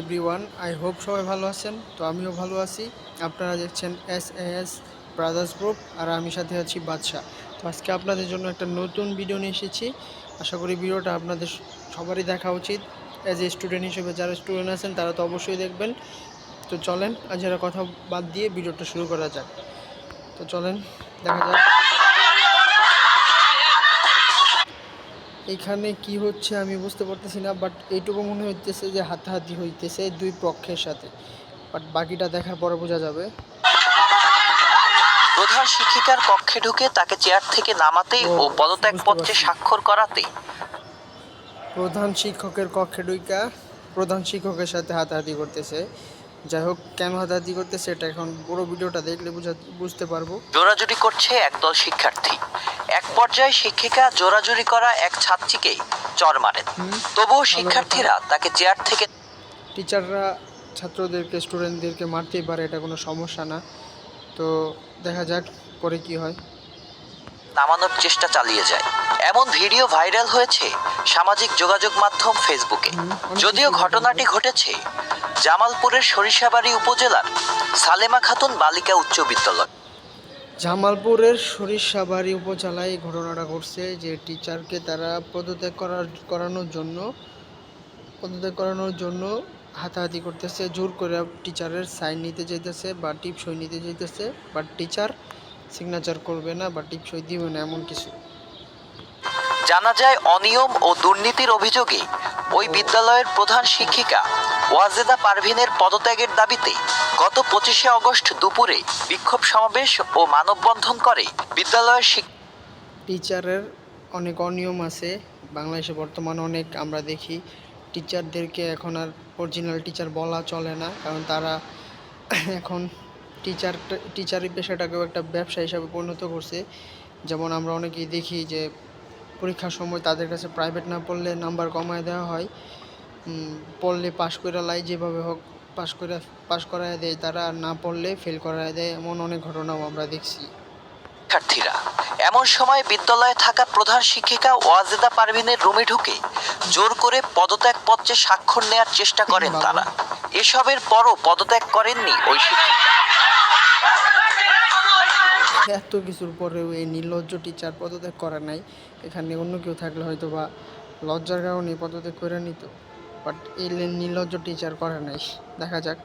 Everyone I hope সবাই ভালো আছেন। তো আমিও ভালো আছি। আপনারা দেখছেন এস এস ব্রাদার্স গ্রুপ আর আমি সাথে আছি বাদশা তো আজকে আপনাদের জন্য একটা নতুন ভিডিও নিয়ে এসেছি। আশা করি ভিডিওটা আপনাদের সবারই দেখা উচিত। অ্যাজ এ স্টুডেন্ট হিসেবে যারা স্টুডেন্ট আছেন, তারা তো অবশ্যই দেখবেন। তো চলেন আর যারা কথা বাদ দিয়ে ভিডিওটা শুরু করা যাক। তো চলেন, দেখা যাক। এখানে কি হচ্ছে আমি বুঝতে পারতেছি না বাট এইটুকু মনে হইতেছে যে হাতাহাতি হইতেছে দুই পক্ষের সাথে। বাট বাকিটা দেখার পরে বোঝা যাবে। প্রধান শিক্ষিকার কক্ষে ঢুকে তাকে চেয়ার থেকে নামাতে ও, পদত্যাগপত্রে বুঝতে পারছি। স্বাক্ষর করাতে। প্রধান শিক্ষকের কক্ষে ঢুইকা প্রধান শিক্ষকের সাথে হাতাহাতি করতেছে। যাই হোক কেন হাতাহাতি করতেছে এটা এখন পুরো ভিডিওটা দেখলে বুঝা বুঝতে পারব। জোরাজুরি করছে একদল শিক্ষার্থী। এক পর্যায়ে শিক্ষিকা জোরাজুরি করা এক ছাত্রীকে চর মারেন। তবুও শিক্ষার্থীরা তাকে চেয়ার থেকে টিচাররা ছাত্রদেরকে স্টুডেন্টদেরকে মারতেই পারে এটা কোনো সমস্যা না। তো দেখা যাক পরে কি হয়। নামানোর চেষ্টা চালিয়ে যায়। এমন ভিডিও ভাইরাল হয়েছে সামাজিক যোগাযোগ মাধ্যম ফেসবুকে। যদিও ঘটনাটি ঘটেছে জামালপুরের সরিষাবাড়ি উপজেলার সালেমা খাতুন বালিকা উচ্চ বিদ্যালয়। জামালপুরের সরিষাবাড়ি উপজেলায় ঘটনাটা ঘটছে যে টিচারকে তারা পদত্যাগ করার, করানোর জন্য, পদত্যাগ করানোর জন্য হাতাহাতি করতেছে, জোর করে টিচারের সাইন নিতে যেতেছে বা টিপসই নিতে যেতেছে বাট টিচার সিগনেচার করবে না বা টিপসই দিবে না এমন কিছু। জানা যায় অনিয়ম ও দুর্নীতির অভিযোগে ওই বিদ্যালয়ের প্রধান শিক্ষিকা ওয়াজেদা পারভিনের পদত্যাগের দাবিতে গত পঁচিশে অগস্ট দুপুরে বিক্ষোভ সমাবেশ ও মানববন্ধন করে বিদ্যালয়ের টিচারের অনেক অনিয়ম আছে। বাংলাদেশে বর্তমানে অনেক আমরা দেখি। টিচারদেরকে এখন আর অরিজিনাল টিচার বলা চলে না, কারণ তারা এখন টিচার টিচারের পেশাটাকেও একটা ব্যবসা হিসাবে পরিণত করছে। যেমন আমরা অনেকেই দেখি যে পরীক্ষার সময় তাদের কাছে প্রাইভেট না পড়লে নাম্বার কমায় দেওয়া হয়। পড়লে পাশ করে লাই যেভাবে হোক পাশ করে পাশ করায় দেয়। তারা না পড়লে ফেল করায় দেয় এমন অনেক ঘটনাও আমরা দেখছি। শিক্ষার্থীরা এমন সময় বিদ্যালয়ে থাকা প্রধান শিক্ষিকা ওয়াজেদা পারভিনের রুমে ঢুকে জোর করে পদত্যাগ পত্রে স্বাক্ষর নেয়ার চেষ্টা করেন তারা। এসবের পরও পদত্যাগ করেননি ওই শিক্ষিকা। এত কিছুর পরেও এই নির্লজ্জ টিচার পদত্যাগ করে নাই। এখানে অন্য কেউ থাকলে হয়তো বা লজ্জার কারণে পদত্যাগ করে নিত। বাট এই নির্লজ্জ টিচার করে নাই। দেখা যাক।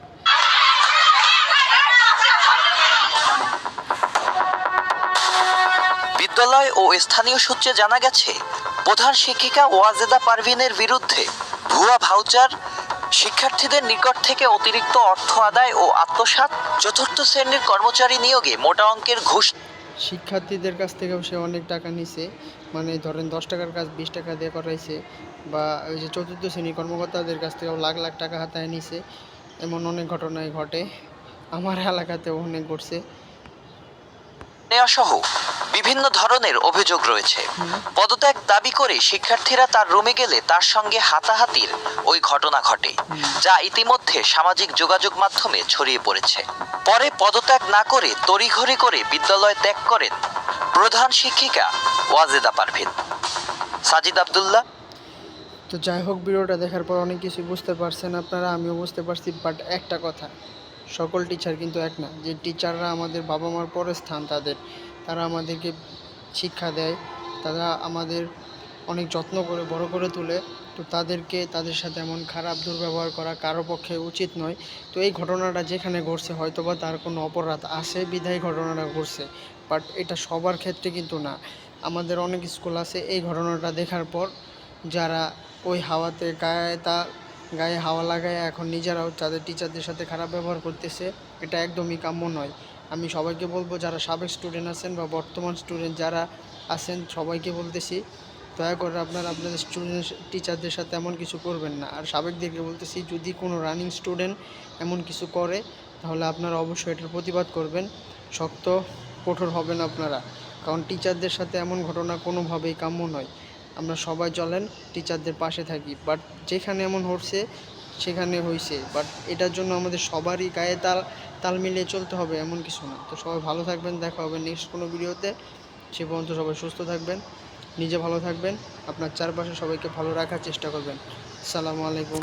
বিদ্যালয় ও স্থানীয় সূত্রে জানা গেছে, প্রধান শিক্ষিকা ওয়াজেদা পারভিনের বিরুদ্ধে ভুয়া ভাউচার, শিক্ষার্থীদের নিকট থেকে অতিরিক্ত অর্থ আদায় ও আত্মসাৎ, চতুর্থ শ্রেণির কর্মচারী নিয়োগে মোটা অঙ্কের ঘুষ শিক্ষার্থীদের কাছ থেকেও সে অনেক টাকা নিছে। মানে ধরেন দশ টাকার কাজ বিশ টাকা দিয়ে করাইছে বা ওই যে চতুর্থ শ্রেণির কর্মকর্তাদের কাছ থেকেও লাখ লাখ টাকা হাতায় নিছে। এমন অনেক ঘটনাই ঘটে। আমার এলাকাতেও অনেক ঘটছে। নেওয়া সহ বিভিন্ন ধরনের অভিযোগ রয়েছে। পদত্যাগ দাবি করে শিক্ষার্থীরা তার রুমে গেলে তার সঙ্গে হাতাহাতির ওই ঘটনা ঘটে, যা ইতিমধ্যে সামাজিক যোগাযোগ মাধ্যমে ছড়িয়ে পড়েছে। পরে পদত্যাগ না করে তড়িঘড়ি করে বিদ্যালয় ত্যাগ করেন প্রধান শিক্ষিকা ওয়াজেদা পারভিন সাজিদ আব্দুল্লাহ। তো যাই হোক, ভিডিওটা দেখার পর অনেক কিছু বুঝতে পারছেন আপনারা, আমিও বুঝতে পারছি বাট একটা কথা। সকল টিচার কিন্তু এক না। যে টিচাররা আমাদের বাবা মার পরে স্থান তাদের, তারা আমাদেরকে শিক্ষা দেয়, তারা আমাদের অনেক যত্ন করে, বড় করে তোলে। তো তাদেরকে, তাদের সাথে এমন খারাপ দুর্ব্যবহার করা কারও পক্ষে উচিত নয়। তো এই ঘটনাটা যেখানে ঘটছে, হয়তোবা তার কোনো অপরাধ আছে, বিধায় ঘটনাটা ঘটছে। বাট এটা সবার ক্ষেত্রে কিন্তু না। আমাদের অনেক স্কুল আছে এই ঘটনাটা দেখার পর, যারা ওই হাওয়াতে গায়ে তা গায়ে হাওয়া লাগায় এখন নিজেরাও তাদের টিচারদের সাথে খারাপ ব্যবহার করতেছে। এটা একদমই কাম্য নয়। আমি সবাইকে বলব, যারা সাবেক স্টুডেন্ট আছেন বা বর্তমান স্টুডেন্ট যারা আছেন, সবাইকে বলতেছি, দয়া করে আপনারা আপনাদের স্টুডেন্ট টিচারদের সাথে এমন কিছু করবেন না। আর সাবেকদেরকে বলতেছি, যদি কোনো রানিং স্টুডেন্ট এমন কিছু করে, তাহলে আপনারা অবশ্যই এটার প্রতিবাদ করবেন। শক্ত, কঠোর হবেন আপনারা। কারণ টিচারদের সাথে এমন ঘটনা কোনোভাবেই কাম্য নয়। আমরা সবাই চলেন টিচারদের পাশে থাকি। বাট যেখানে এমন হচ্ছে, সেখানে হয়েছে বাট এটার জন্য আমাদের সবারই গায়ে তাল তাল মিলিয়ে চলতে হবে, এমন কিছু না। তো সবাই ভালো থাকবেন, দেখা হবে নেক্সট কোনো ভিডিওতে। সে পর্যন্ত সবাই সুস্থ থাকবেন, নিজে ভালো থাকবেন, আপনার চারপাশে সবাইকে ভালো রাখার চেষ্টা করবেন। সালামু আলাইকুম।